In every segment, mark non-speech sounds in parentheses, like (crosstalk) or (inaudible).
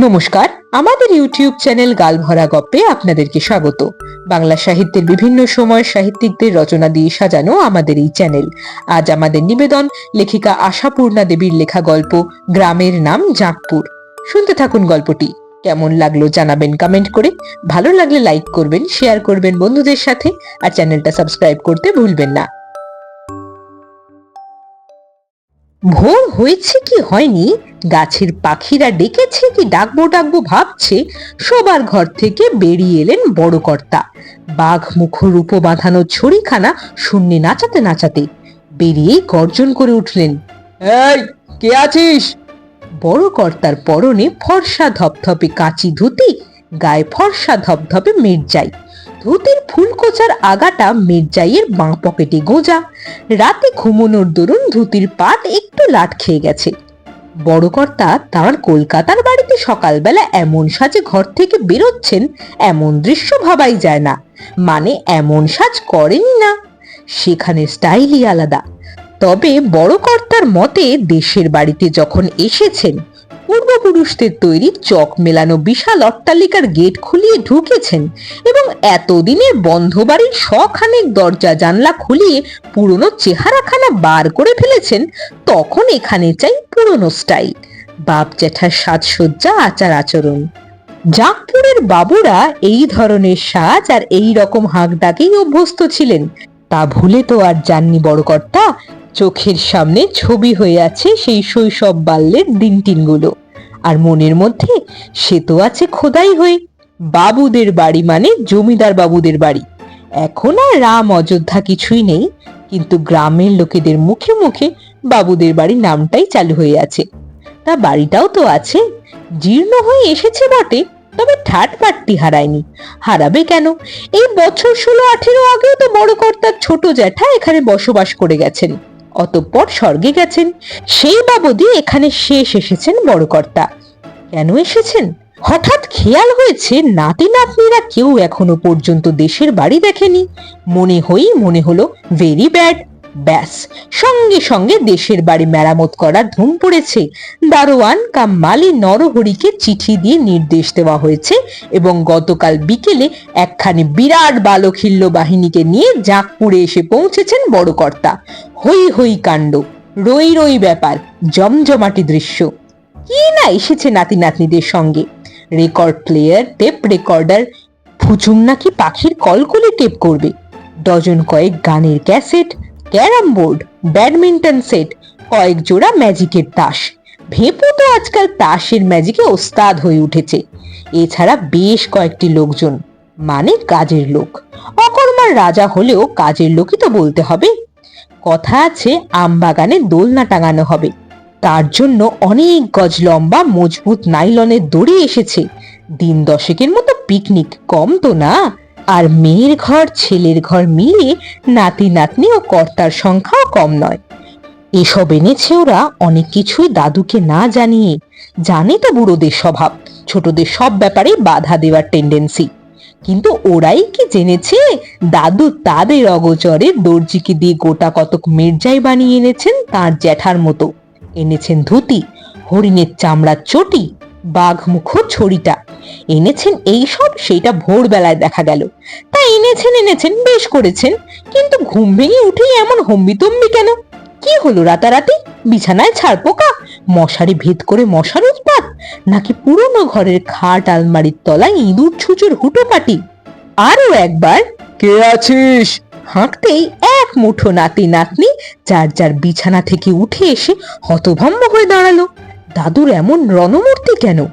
নমস্কার, আমাদের YouTube channel গালভরা গপ্পে আপনাদেরকে স্বাগত। বাংলা সাহিত্যের বিভিন্ন সময় সাহিত্যিকদের রচনা দিয়ে সাজানো আমাদের এই চ্যানেল। আজ আমাদের নিবেদন লেখিকা আশাপূর্ণা দেবীর লেখা গল্প গ্রামের নাম জাঁকপুর। শুনতে থাকুন গল্পটি। কেমন লাগল জানাবেন কমেন্ট করে। ভালো লাগলে লাইক করবেন শেয়ার করবেন বন্ধুদের সাথে। আর চ্যানেলটা সাবস্ক্রাইব করতে ভুলবেন না। ভোর হয়েছে কি হয়নি? গাছের পাখিরা ডেকেছে কি ডাকবো ডাকবো ভাবছে? সবার ঘর থেকে বেরিয়ে এলেন বড় কর্তা। বাঘ মুখ রূপ বাঁধানো ছড়িখানা শূন্যে নাচাতে নাচাতে বেরিয়ে গর্জন করে উঠলেন। এই কে আছিস? বড় কর্তার পরনে ফর্সা ধপধপে কাঁচি ধুতি গায়ে ফর্সা ধপধপে মির্জাই। ধুতির ফুলকোচার আগাটা মির্জাইয়ের বাঁ পকেটে গোঁজা। রাতে ঘুমোনোর দরুন ধুতির পাট একটু লাট খেয়ে গেছে। বড় কর্তা তাঁর কলকাতার বাড়িতে সকালবেলা এমন সাজে ঘর থেকে বেরোচ্ছেন, এমন দৃশ্য ভাবাই যায় না। মানে এমন সাজ করেনি না। সেখানে স্টাইলই আলাদা। তবে বড় কর্তার মতে দেশের বাড়িতে যখন এসেছেন পূর্বপুরুষদের তৈরি চক মেলানো বিশাল অট্টালিকার গেট খুলিয়ে ঢুকেছেন এবং এতদিনে বন্ধ বাড়ির শখানেক দরজা জানলা খুলিয়ে পুরনো চেহারাখানা বার করে ফেলেছেন, তখন এখানে চাই পুরনো স্টাইল। বাপ জ্যাঠার সাজসজ্জা আচার আচরণ। জাঁকপুরের বাবুরা এই ধরনের সাজ আর এই রকম হাঁক ডাকেই অভ্যস্ত ছিলেন। তা ভুলে তো আর যাননি বড় কর্তা চোখের সামনে ছবি হয়ে আছে সেই শৈশব বাল্যের দিন টিনগুলো আর মনের মধ্যে, সে তো আছে খোদাই হয়ে। বাবুদের বাড়ি মানে জমিদার বাবুদের বাড়ি। এখন আর রাম অযোধ্যা কিছুই নেই, কিন্তু গ্রামের লোকেদের মুখে মুখে বাবুদের বাড়ি নামটাই চালু হয়ে আছে। তা বাড়িটাও তো আছে। জীর্ণ হয়ে এসেছে বটে, তবে ঠাট বাট্টি হারায়নি। হারাবে কেন? এই বছর ষোলো আঠেরো আগেও তো বড় কর্তার ছোট জ্যাঠা এখানে বসবাস করে গেছেন। অতঃপর স্বর্গে গেছেন। সেই বাবদি এখানে শেষ এসেছেন বড় কর্তা কেন এসেছেন? হঠাৎ খেয়াল হয়েছে নাতি নাতনিরা কেউ এখনও পর্যন্ত দেশের বাড়ি দেখেনি। মনে হই মনে হলো ভেরি ব্যাড ব্যাস, সঙ্গে সঙ্গে দেশের বাড়ি মেরামত করার ধুম পড়েছে। দারোয়ান কাম মালি নরহরিকে চিঠি দিয়ে নির্দেশ দেওয়া হয়েছে এবং গতকাল বিকেলে একখানি বিরাট বালখিল্য বাহিনীকে নিয়ে জাঁকপুরে এসে পৌঁছেছেন বড় কর্তা। হই হই কাণ্ড, রই রই ব্যাপার, জমজমাটি দৃশ্য। কি না এসেছে নাতি নাতনিদের সঙ্গে? রেকর্ড প্লেয়ার, টেপ রেকর্ডার, ফুচুম নাকি পাখির কলকলে টেপ করবে? ডজন কয়েক গানের cassette carrom board, badminton set, কয়েক জোড়া ম্যাজিকের তাস। ভেপু তো আজকাল তাসের ম্যাজিকে ওস্তাদ হয়ে উঠেছে। এছাড়া বেশ কয়েকটি লোকজন মানে কাজের লোক। অকর্মার রাজা হলেও কাজের লোকই তো বলতে হবে। কথা আছে আম বাগানে দোলনা টাঙানো হবে। তার জন্য অনেক গজ লম্বা, মজবুত নাইলনের দড়ি এসেছে। দিন দশেকের মতো পিকনিক, কম তো না? আর মেয়ের ঘর, ছেলের ঘর মিলিয়ে নাতি, নাতনি ও কর্তার সংখ্যাও কম নয়। এসব এনেছে ওরা অনেক কিছুই দাদুকে না জানিয়ে। জানে তো বুড়োদের স্বভাব, ছোটদের সব ব্যাপারে বাধা দেওয়ার টেন্ডেন্সি কিন্তু ওরাই কি জেনেছে? দাদু তাদের অগোচরে দর্জিকে দিয়ে গোটা কতক মির্জাই বানিয়ে এনেছেন তার জ্যাঠার মতো। এনেছেন ধুতি, হরিণের চামড়ার চটি বাঘ মুখ ছড়িটা। এনেছেন এই সব সেইটা ভোরবেলায় দেখা গেল। তা এনেছেন এনেছেন বেশ করেছেন কিন্তু ঘুম ভেঙে উঠেই এমন হম্বিতম্বি কেন? কি হলো রাতারাতি? বিছানায় ছাড় পোকা? মশারি ভেদ করে মশার উৎপাত? নাকি পুরনো ঘরের খাট আলমারির তলায় ইঁদুর ছুচুর হুটোপাটি? আরও একবার। কে আছিস? হাঁকতেই এক মুঠো নাতি নাতনি যার যার বিছানা থেকে উঠে এসে হতভম্ব হয়ে দাঁড়াল। দাদুর এমন রণমূর্তি কেন?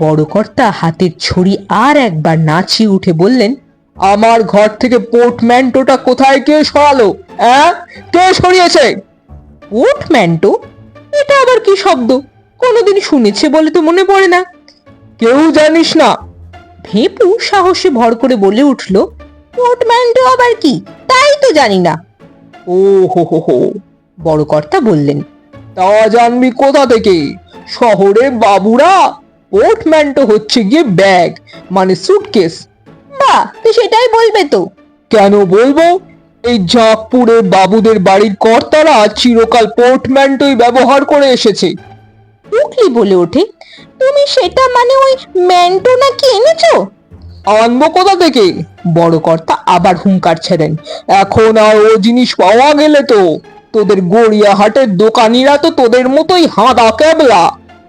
বড় কর্তা হাতের ছড়ি আর একবার নাচিয়ে উঠে বললেন, আমার ঘর থেকে পোর্টম্যান্টোটা কোথায়? কে সরালো? হ্যাঁ কে সরিয়েছে? পোর্টম্যান্টো এটা আবার কি শব্দ? কোনোদিন শুনেছে বলে তো মনে পড়ে না। কেউ জানিস না? ভেপু সাহসে ভর করে বলে উঠল পোর্টম্যান্টো আবার কি? তাই তো জানি না। ও হো হো হো। বড় কর্তা বললেন, তা জানবি কোথা থেকে? শহরে বাবুরা? পোর্টম্যান্টো হচ্ছে গিয়ে ব্যাগ মানে সুটকেস বা তুই সেটাই বলবে তো। কেন বলব? এই জাঁকপুরে বাবুদের বাড়ির কর্তারা চিরকাল পোর্টম্যান্টোই ব্যবহার করে এসেছে। টুকলি বলে ওঠে তুমি সেটা মানে ওই ম্যান্টো নাকি এনেছো? আনব কোথা থেকে? বড় কর্তা আবার হুঙ্কার ছেড়েন এখন আর ও জিনিস পাওয়া গেলে তো তোদের গড়িয়া হাটের দোকানিরা তো তোদের মতোই হাঁদা ক্যাবলা।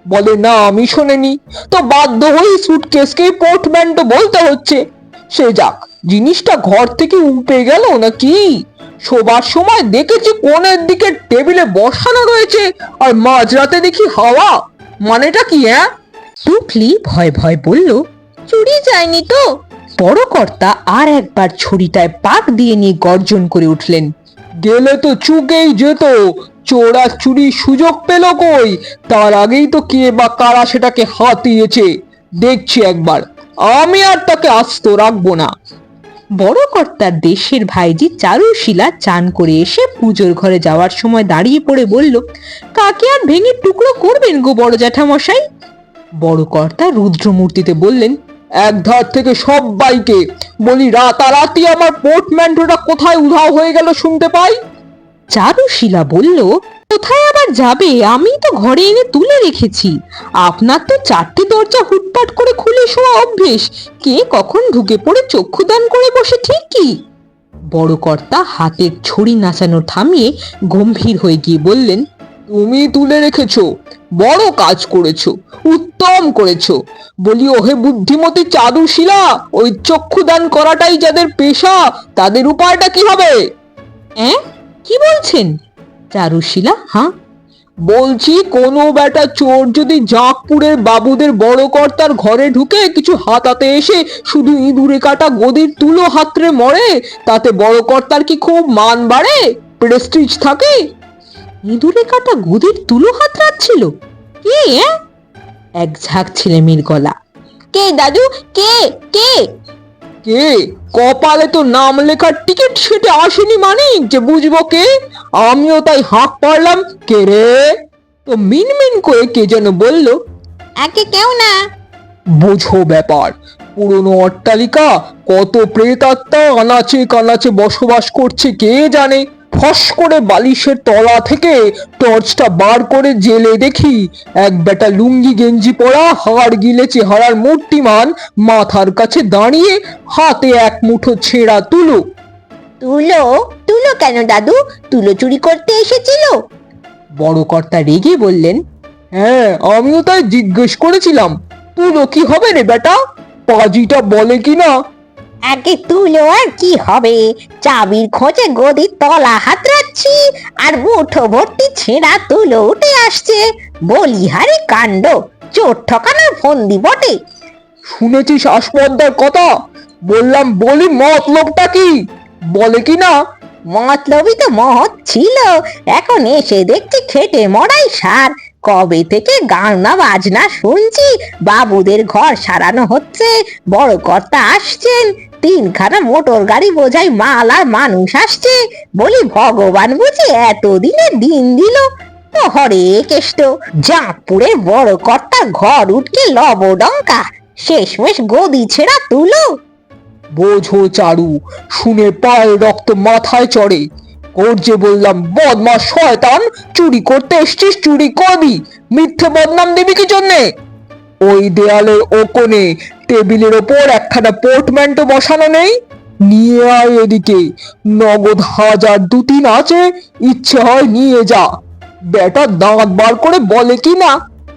বলে না আমি শোনেনি। তো বাধ্য হয়ে সুটকেসকে পোর্টম্যান্টো বলতে হচ্ছে। সে যাক জিনিসটা ঘর থেকে উপে গেল নাকি? শোবার সময় দেখেছি কোণের দিকে টেবিলে বসানো রয়েছে আর মাঝরাতে দেখি হাওয়া। মানেটা কি হ্যাঁ টুকলি ভয় ভয় বলল চুরি যায়নি তো? বড় কর্তা আর একবার ছুরিটায় পাক দিয়ে নিয়ে গর্জন করে উঠলেন। গেলে তো চুকেই যেত চোরা চুরি সুযোগ পেল কই? তার আগেই তো কে বা কারা সেটাকে হাতিয়েছে? দেখছি একবার। আমি আর তাকে আস্ত রাখব না। বড় কর্তার দেশের ভাইজি চারুশিলা চান করে এসে পুজোর ঘরে যাওয়ার সময় দাঁড়িয়ে পড়ে বলল, কাকে আর ভেঙে টুকরো করবেন গো বড় জ্যাঠামশাই? বড় কর্তা রুদ্রমূর্তিতে বললেন, এক ধার থেকে সবাইকে বলি, রাতারাতি আমার পোর্টম্যান্টোটা কোথায় উধাও হয়ে গেল শুনতে পাই? চারুশিলা বলল, কোথায় আবার যাবে? আমি তো ঘরে এনে তুলে রেখেছি। আপনার তো চারটি দরজা হুটপাট করে খুলে শোয়া অভ্যেস। কে কখন ঢুকে পড়ে চক্ষুদান করে বসে ঠিক কি বড় কর্তা হাতের ছড়ি নাচানো থামিয়ে গম্ভীর হয়ে গিয়ে বললেন, তুমি তুলে রেখেছ, বড় কাজ করেছ, উত্তম করেছ। বলি, ওহে বুদ্ধিমতী চাদুশিলা ওই চক্ষুদান করাটাই যাদের পেশা, তাদের উপায়টা কি হবে? অ্যাঁ? কি বলছেন? চারুশিলা হ্যাঁ বলছি, কোনো বেটা চোর যদি জাঁকপুরের বাবুদের বড় কর্তার ঘরে ঢুকে কিছু হাতাতে এসে শুধু ইঁদুরে কাটা গদির তুলো হাতরে মরে, তাতে বড় কর্তার কি খুব মান বাড়ে? প্রেস্টিজ থাকে? ইঁদুরে কাটা গদির তুলো হাত রাখছিল? কে? এক ঝাঁক ছেলে মেয়ের গলা। কে দাদু? কে? কে? কে? কপালে তো নাম লেখার টিকিট সেটে আসেনি মানে যে বুঝব কে? আমিও তাই হাঁক পারলাম কে রে? তো মিনমিন করে কে যেন বলল একে কেউ না। বোঝো ব্যাপার পুরনো অট্টালিকা কত প্রেতাত্মা আনাচে কানাচে বসবাস করছে কে জানে? ফস করে বালিশের তলা থেকে টর্চটা বার করে জেলে দেখি এক বেটা লুঙ্গি গেঞ্জি পরা হাড় গিলে চেহারার মূর্তিমান মাথার কাছে দাঁড়িয়ে হাতে এক মুঠো ছেঁড়া তুলো। তুলো? তুলো কেন দাদু? তুলো চুরি করতে এসেছিল? বড় কর্তা রেগে বললেন হ্যাঁ আমিও তাই জিজ্ঞেস করেছিলাম তুলো কি হবে রে বেটা? পাজিটা বলে কি আগে তুলো আর কি হবে? চাবির খোঁজে গদি তলা হাতড়াচ্ছি আর মুঠো ভর্তি ছেঁড়া তুলো উঠে আসছে। বলিহারি কাণ্ড চোর ঠকানোর ফন্দি বটে। শুনেছিস আসপদ্দার কথা? বললাম বলি মতলবটা কি? বলে কি না? মতলবই তো মহৎ ছিল। এখন এসে দেখছি খেটে মরাই সার। কবে থেকে গানা বাজনা শুনছি? বাবুদের ঘর সারানো হচ্ছে বড় কর্তা আসছেন। তিনখানা মোটর গাড়ি বোঝাই মাল আর মানুষ আসছে। বলি, ভগবান বুঝি এতদিনে দিন দিল। হরে কেষ্ট! জাঁকপুরের বড় কর্তা ঘর উঠকে লবডঙ্কা। শেষমেশ গদি ছেঁড়া তুলো। বোঝো চারু, শুনে পায়ের রক্ত মাথায় চড়ে। যে বললাম, বদমাস শয়তান, চুরি করতে এসছিস, চুরি করবি। মিথ্যে বদনাম দিবি কি জন্যে? ওই দেয়ালের ও কোণে টেবিলের ওপর একখানা পোর্টম্যান্টো বসানো নেই? নিয়ে আয় এদিকে। নগদ হাজার দু তিন আছে, ইচ্ছে হয় নিয়ে যা। বেটা দাঁত বার করে বলে কি না?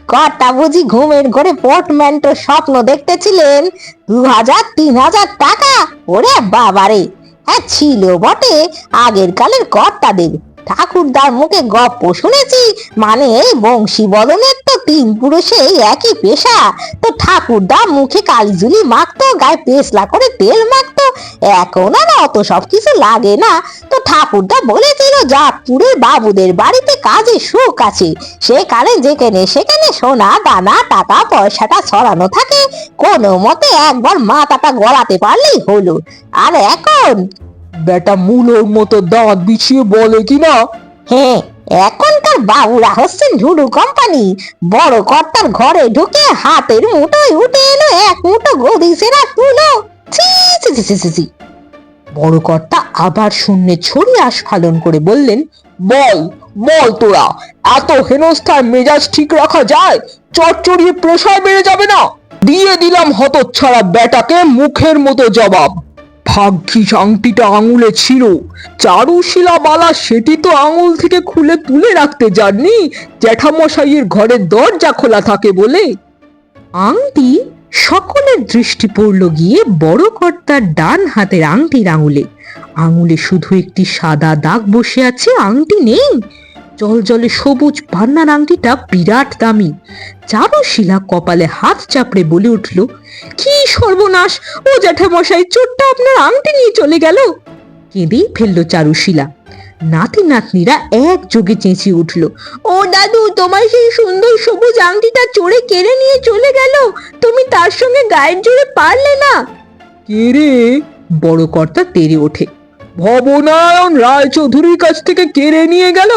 কটা বুঝি ঘুমের ঘরে পোর্টম্যান্টো স্বপ্ন দেখতেছিলেন। দু হাজার তিন হাজার টাকা? ওরে বাবারে। হ্যাঁ ছিল বটে। আগের কালের কর্তাদের। ঠাকুরদার মুখে গপ্প শুনেছি। মানে বংশী বদনের তো তিন পুরুষে একই পেশা। তো ঠাকুরদা মুখে কালিজুলি মাখতো, গায়ে পেসলা করে তেল মাখতো। এখন আর অত সব কিছু লাগে না। তো ঠাকুরদা বলেছিল বাবুদের বাড়িতে কাজে সুখ আছে। সেখানে যেখানে সেখানে সোনা, দানা, টাকা, পয়সাটা ছড়ানো থাকে। কোনো মতে একবার মাথাটা গলাতে পারলেই হলো। আর এখন বেটা মূলোর মতো দাঁত বিছিয়ে বলে কি না হ্যাঁ এখনকার বাবুরা হচ্ছেন ঝুড়ু কোম্পানি। বড় কর্তার ঘরে ঢুকে হাতের মুঠোয় উঠে এলো এক মুঠো গদি সেরা তুলো। বড় কর্তা আবার শূন্যে ছড়ি আস্ফালন করে বললেন, বল বল তোরা, এত হেনস্থার মেজাজ ঠিক রাখা যায়? চটচড়িয়ে প্রেশার বেড়ে যাবে না? দিয়ে দিলাম হতচ্ছাড়া বেটাকে মুখের মতো জবাব। ভাগ্যিস আংটিটা আঙুলে ছিল। চারুশিলা বালা সেটি তো আঙুল থেকে খুলে তুলে রাখতে যাননি জ্যাঠামশাইয়ের ঘরের দরজা খোলা থাকে বলে। আংটি সকলের দৃষ্টি পড়ল গিয়ে বড় কর্তার ডান হাতের আংটির আঙুলে। আঙুলে শুধু একটি সাদা দাগ বসে আছে, আংটি নেই। জল জলে সবুজ পান্নার আংটিটা বিরাট দামি। চারুশিলা কপালে হাত চাপড়ে বলে উঠল, কি সর্বনাশ, ও জ্যাঠামশাই, চোরটা আপনার আংটি নিয়ে চলে গেল? কেঁদেই ফেলল চারুশিলা নাতি নাতনিরা একযোগে চেঁচিয়ে উঠল, ও দাদু, তোমার সেই সুন্দর সবুজ আংটিটা চোরে কেড়ে নিয়ে চলে গেল? তুমি তার সঙ্গে গায়ের জোরে পারলে না? কে রে বড় কর্তা তেরে ওঠে। ভবনারায়ণ রায়চৌধুরীর কাছ থেকে কেড়ে নিয়ে গেল।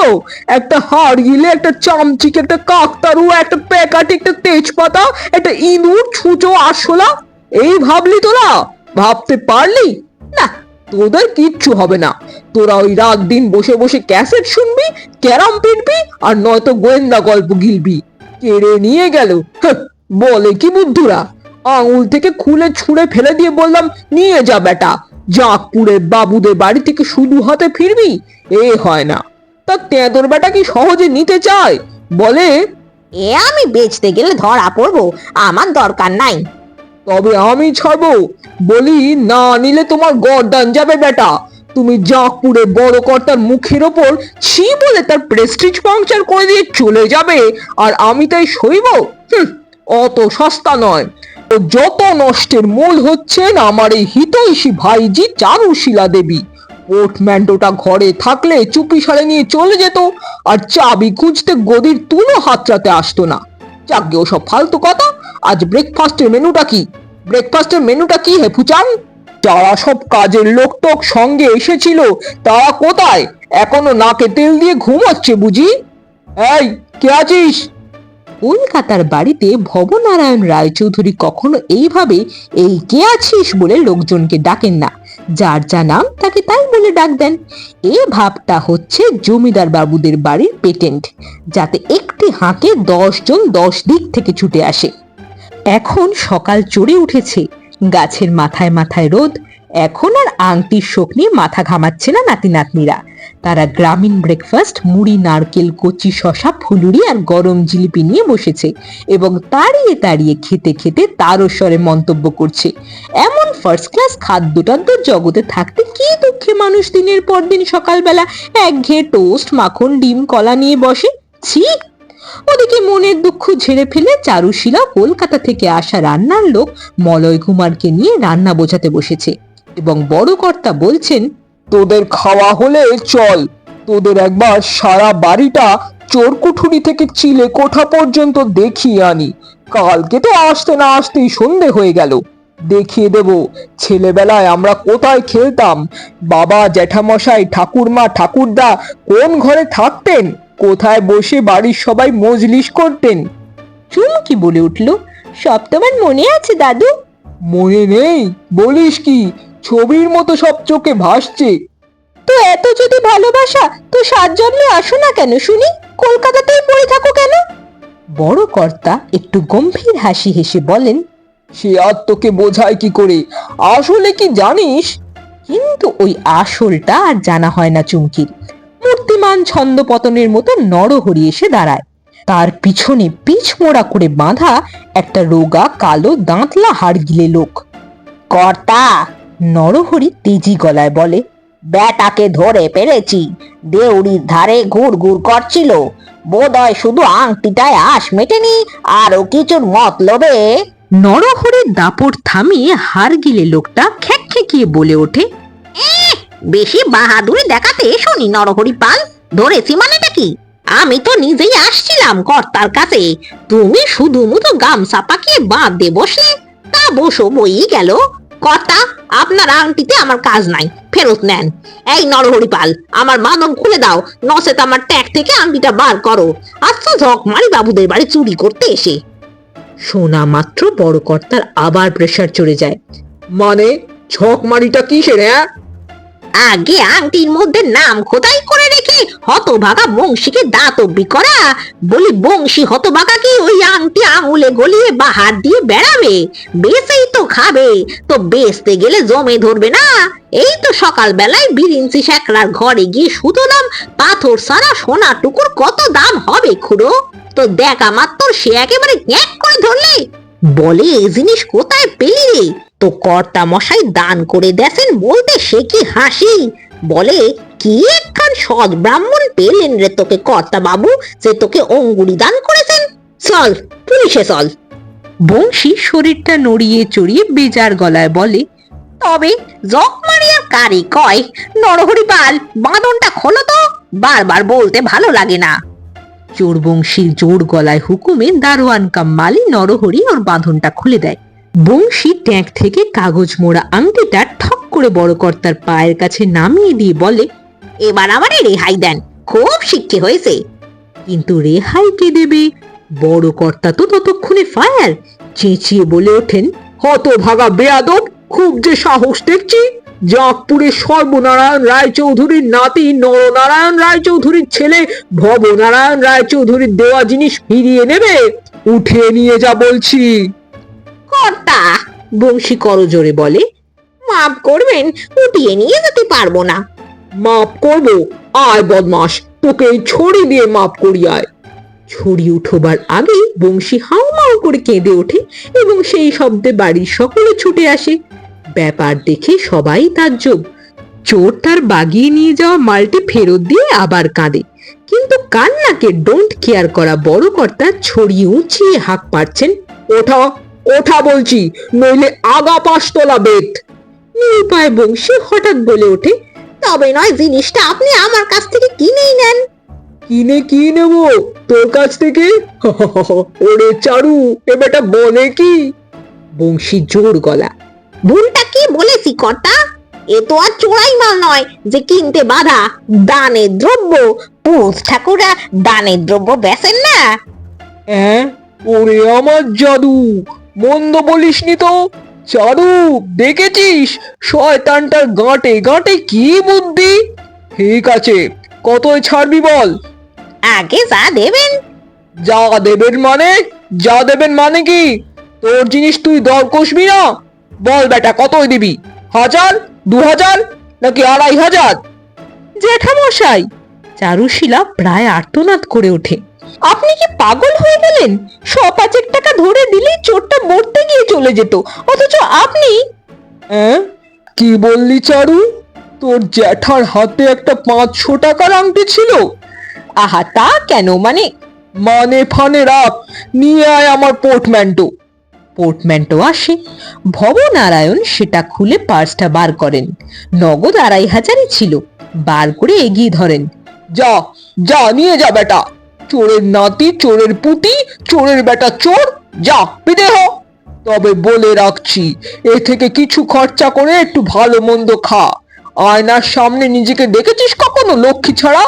একটা হাড় গিলে, একটা চামচিক, একটা কাকতারু একটা প্যাকাটি একটা তেজপাতা, একটা ইঁদুর, ছুঁচো, আরশোলা, এই ভাবলি তোরা? ভাবতে পারলি? না, তোদের কিচ্ছু হবে না। তোরা ওই রাত দিন বসে বসে ক্যাসেট শুনবি, ক্যারাম পিটবি, আর নয়তো গোয়েন্দা গল্প গিলবি। কেড়ে নিয়ে গেল। বলে কি বুদ্ধুরা? আঙুল থেকে খুলে ছুঁড়ে ফেলে দিয়ে বললাম, নিয়ে যা বেটা। জাঁকপুরের বাবুদের বাড়ি থেকে শুধু হাতে ফিরবি এ হয় না। তা তেঁদর বেটা কি সহজে নিতে চায়? বলে এ আমি বেচতে গেলে ধরা পড়ব আমার দরকার নাই। তবে আমি ছাড়বো। বলি না নিলে তোমার গরদান যাবে বেটা। তুমি জাঁকপুরে বড় কর্তার মুখের ওপর ছি বলে তার প্রেস্টিজ পাংচার করে দিয়ে চলে যাবে আর আমি তাই সইব? হুঁ, অত সস্তা নয়। তো যত নষ্টের মূল হচ্ছেন আমার এই হিতৈষী ভাইজি চারুশীলা দেবী। পোর্টম্যান্টোটা ঘরে থাকলে চুপি সারে নিয়ে চলে যেত, আর চাবি খুঁজতে গদির তুলো হাতড়াতে আসতো না। যাকে ওসব ফালতু কথা, আজ ব্রেকফাস্টের মেনুটা কি? ব্রেকফাস্টের মেনুটা কি হে ফুচান? যারা সব কাজের লোক টোক সঙ্গে এসেছিল, তারা কোথায়? এখনও নাকে তেল দিয়ে ঘুমাচ্ছে বুঝি? এই, কে আছিস? কলকাতার বাড়িতে ভবনারায়ণ রায়চৌধুরী কখনো এইভাবে এই কে আছিস বলে লোকজনকে ডাকেন না। যার যা নাম তাকে তাই বলে ডাক দেন। এ ভাবটা হচ্ছে জমিদার বাবুদের বাড়ির পেটেন্ট, যাতে একটি হাঁকে দশজন দশ দিক থেকে ছুটে আসে। এখন সকাল চড়ে উঠেছে। গাছের মাথায় মাথায় রোদ এখন আর আংটির শোক নিয়ে মাথা ঘামাচ্ছে না নাতি নাতনিরা। তারা গ্রামীণ ব্রেকফাস্ট মুড়ি, নারকেল, কচি শশা ফুলুরি আর গরম জিলিপি নিয়ে বসেছে এবং তাড়িয়ে তাড়িয়ে খেতে খেতে তারও স্বরে মন্তব্য করছে, এমন ফার্স্ট ক্লাস খাদ্য টাদ্য জগতে থাকতে কি দুঃখে মানুষ দিনের পর দিন সকালবেলা একঘেয়ে টোস্ট মাখন, ডিম, কলা নিয়ে বসে? ছি! ওদিকে মনের দুঃখ ঝেড়ে ফেলে চারুশীলা কলকাতা থেকে আসা রান্নার লোক মলয় কুমারকে নিয়ে রান্না বোঝাতে বসেছে। এবং বড় কর্তা বলছেন তোদের খাওয়া হলে চল। তোদের একবার সারা বাড়িটা চোরকুঠুরি থেকে চিলে কোঠা পর্যন্ত দেখিয়ে আনি। কালকে তো আসতে না আসতেই সন্ধে হয়ে গেল। দেখিয়ে দেব ছেলেবেলায় আমরা কোথায় খেলতাম? বাবা জ্যাঠামশাই ঠাকুরমা ঠাকুরদা কোন ঘরে থাকতেন? কোথায় বসে বাড়ির সবাই মজলিস করতেন? চুমকি বলে উঠল সব তোমার মনে আছে দাদু? মনে নেই বলিস কি? ছবির মতো সব চোখে ভাসছে। তো এত যদি ভালোবাসা তো সাত জন্মে আসো না কেন শুনি? কলকাতাতেই পড়ে থাকো কেন? বড় কর্তা একটু গম্ভীর হাসি হেসে বলেন সে আর তোকে বোঝায় কি করে? আসলে কি জানিস? কিন্তু ওই আসলটা আর জানা হয় না চুমকির। মূর্তিমান ছন্দপতনের মতো নরহরি এসে দাঁড়ায়। তার পিছনে পিছ মোড়া করে বাঁধা একটা রোগা কালো দাঁতলা হাড়গিলে লোক। কর্তা নরহরি তেজি গলায় বলে ব্যাটাকে ধরে পেরেছি। দেউড়ির ধারে ঘুর ঘুর করছিল। বোধহয় শুধু আংটিটায় আশ মেটেনি আরও কিছুর মতলবে। নরহরির দাপট থামিয়ে হাড়গিলে লোকটা খ্যাকখ্যাকিয়ে বলে ওঠে বেশি বাহাদুরি দেখাতে শুনি নরহরি পাল। ধরেছি মানেটা কি? আমি তো নিজেই আসছিলাম কর্তার কাছে। তুমি শুধু মতো গামছা পাকিয়ে বাঁধ দে বসলে, তা বসো বই গেল। কর্তা আপনার আংটিতে আমার কাজ নাই, ফেরত নেন। এই নরহরিপাল আমার মাদম খুলে দাও নসেত আমার ট্যাগ থেকে আংটিটা বার করো। আচ্ছা ঝক মারি বাবুদের বাড়ি চুরি করতে এসে। শোনা মাত্র বড় কর্তার আবার প্রেশার চড়ে যায়। মানে ঝকমারিটা কিসের হ্যাঁ? আগে আংটির মধ্যে নাম খোদাই করে হতভাগা বংশীকে করা। বলি বংশী ওই আংটি আঙুলে গলিয়ে বা হাত দিয়ে বেড়াবে? বেচেই তো খাবে, তো গেলে জমে ধরবে না। এই তো বিরিঞ্চি ঘরে গিয়ে পাথর সারা, সোনা টুকুর কত দাম হবে খুড়ো? তো দেখা মাত্র সে একেবারে ন্যাক করে ধরলে। বলে এই জিনিস কোথায় পেলি রে? তো কর্তা মশাই দান করে দেছেন বলতে সে কি হাসি? বলে কি একখান সৎ ব্রাহ্মণ পেলেন রে তোকে কর্তা বাবু যে তোকে অঙ্গুরি দান করেছেন? চল, পুলিশে চল। বংশী শরীরটা নড়িয়ে চড়িয়ে বেজার গলায় বলে, তবে জক মারিয়া কারি কয়? নরহরি পাল বাঁধনটা খোলো তো, বারবার বলতে ভালো লাগে না। চোর বংশীর জোর গলায় হুকুমে দারোয়ান কাম মালি নরহরি ওর বাঁধনটা খুলে দেয়। বংশী ট্যাঙ্ক থেকে কাগজ মোড়া আংটিটা ঠক করে বড় কর্তার পায়ের কাছে নামিয়ে দিয়ে বলে এবার আমারে রেহাই দেন। খুব শিক্ষে হয়েছে। কিন্তু রেহাই কে দেবে? বড় কর্তা তো ততক্ষণে ফায়ার। চেঁচিয়ে বলে ওঠেন, হতভাগা বেয়াদব, খুব যে সাহস দেখছি। জাঁকপুরের সর্বনারায়ণ রায়চৌধুরীর নাতি নরনারায়ণ রায়চৌধুরীর ছেলে ভবনারায়ণ রায়চৌধুরীর দেওয়া জিনিস ফিরিয়ে নেবে? উঠে নিয়ে যা বলছি। কর্তা, বংশী করজোরে বলে, মাফ করবেন, উঠিয়ে নিয়ে যেতে পারব না। মাপ করব। আয় বদমাস তোকে ছড়ি দিয়ে মাপ করি আয়। ছড়ি উঠোবার আগেই বংশী হাউমাউ করে কেঁদে ওঠে এবং সেই শব্দে বাড়ির সকলে ছুটে আসে। ব্যাপার দেখে সবাই তাজ্জব। চোর তার বাগিয়ে নিয়ে যাওয়া মালটি ফেরত দিয়ে আবার কাঁদে। কিন্তু কান্নাকে ডোন্ট কেয়ার করা বড় কর্তা ছড়ি উঁচিয়ে হাঁক পারছেন ওঠা ওঠা বলছি, নইলে আগা পাঁচতলা বেত। নিরুপায় বংশী হঠাৎ বলে ওঠে তবে নয় জিনিসটা আপনি আমার কাছ থেকে কিনেই নেন। কিনে কি নেব? তোর কাছ থেকে? (laughs) ওরে চারু এ বেটা বলে কি? বংশী জোর গলা। ভুলটা কি বলেছি কর্তা? এ তো আর চোরাই মাল নয় যে কিনতে বাধা। দানের দ্রব্য পুরুষ ঠাকুরা দানের দ্রব্য বেচেন না। হ্যাঁ ওরে আমার জাদু। মন্দ বলিসনি তো? চারু দেখেছিস? শয়তানটার গাঁটে গাঁটে কি বুদ্ধি? ঠিক আছে কতই ছাড়বি বল। আগে যা দেবেন। যা দেবেন মানে? যা দেবেন মানে কি? তোর জিনিস তুই দর কষবি না? বল বেটা কতই দিবি? হাজার দু হাজার নাকি আড়াই হাজার? জ্যাঠামশাই চারুশিলা প্রায় আর্তনাদ করে ওঠে। আপনি কি পাগল হয়ে গেলেন? শ পাঁচেক টাকা ধরে দিলেই চোরটা মরতে গিয়ে চলে যেত। অথচ আপনি হ্যাঁ কি বললি চারু? তোর জ্যাঠার হাতে একটা পাঁচশো টাকার আংটি ছিল। আহা তা কেন? মানে মানে ফানে রাখ নিয়ে আয় আমার পোর্টম্যান্টো। পোর্টম্যান্টো আসে। ভবনারায়ণ সেটা খুলে পার্সটা বার করেন। নগদ আড়াই হাজারই ছিল। বার করে এগিয়ে ধরেন। যা যা নিয়ে যা বেটা। চোরের নাতি, চোরের পুতি, চোরের বেটা চোর, যা বিদে হ তবে বলে রাখছি, এ থেকে কিছু খরচা করে একটু ভালো মন্দ খা। আয়নার সামনে নিজেকে দেখেছিস কখনো, লক্ষ্মী ছাড়া?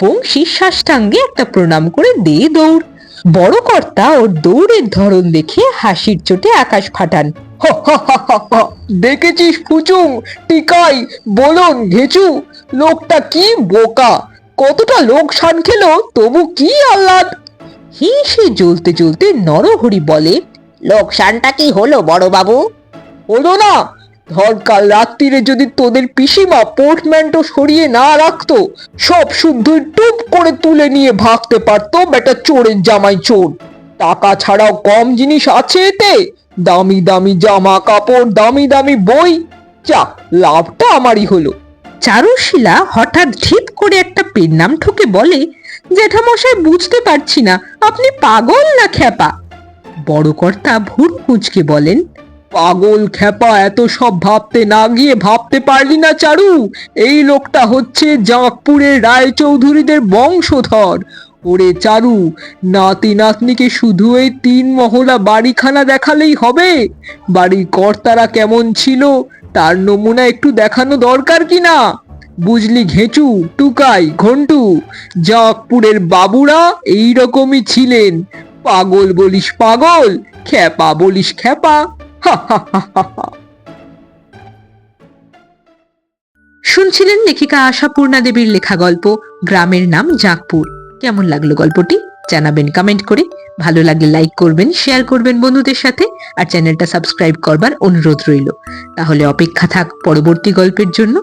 বংশী সাষ্টাঙ্গে একটা প্রণাম করে দিয়ে দৌড়। বড় কর্তা ওর দৌড়ের ধরন দেখে হাসির চোটে আকাশ ফাটান। দেখেছিস ফুচুং টিকাই, বলুন, ঘেচু, লোকটা কি বোকা? কতটা লোক সান খেলো, তবু কি আহ্লাদ? হিংসে জ্বলতে জ্বলতে নরহরি বলে, লোকসানটা কি হলো বড় বাবু হলো না। ধর কাল রাত্রিরে যদি তোদের পিসিমা পোর্টম্যান্টো সরিয়ে না রাখতো, সব শুদ্ধ টুপ করে তুলে নিয়ে ভাগতে পারতো বেটা চোরের জামাই চোর। টাকা ছাড়াও কম জিনিস আছে এতে, দামি দামি জামা কাপড়, দামি দামি বই। যাক লাভটা আমারই হলো। চারুশীলা হঠাৎ ঢিপ করে একটা পেন নাম ঠকে বলে, জ্যাঠামশাই, বুঝতে পারছি না, আপনি পাগল না খ্যাপা? বড় কর্তা ভুর কুচকে বলেন, পাগল খ্যাপা, এত সব ভাবতে না গিয়ে ভাবতে পারলি না চারু। এই লোকটা হচ্ছে জাঁকপুরের রায়চৌধুরীদের বংশধর। ওরে চারু, নাতি নাতনিকে শুধু এই তিন মহলা বাড়িখানা দেখালেই হবে। বাড়ির কর্তারা কেমন ছিল তার নমুনা একটু দেখানো দরকার কি না? বুঝলি ঘেঁচু, টুকাই, ঘন্টু জাঁকপুরের বাবুরা এই রকমই ছিলেন। পাগল বলিস পাগল, খ্যাপা বলিস খ্যাপা। শুনছিলেন লেখিকা আশাপূর্ণা দেবীর লেখা গল্প গ্রামের নাম জাঁকপুর কেমন লাগল গল্পটি? জানাবেন কমেন্ট করে। ভালো লাগলে লাইক করবেন শেয়ার করবেন বন্ধুদের সাথে, আর চ্যানেলটা সাবস্ক্রাইব করবার অনুরোধ রইল। তাহলে অপেক্ষা থাক পরবর্তী গল্পের জন্য।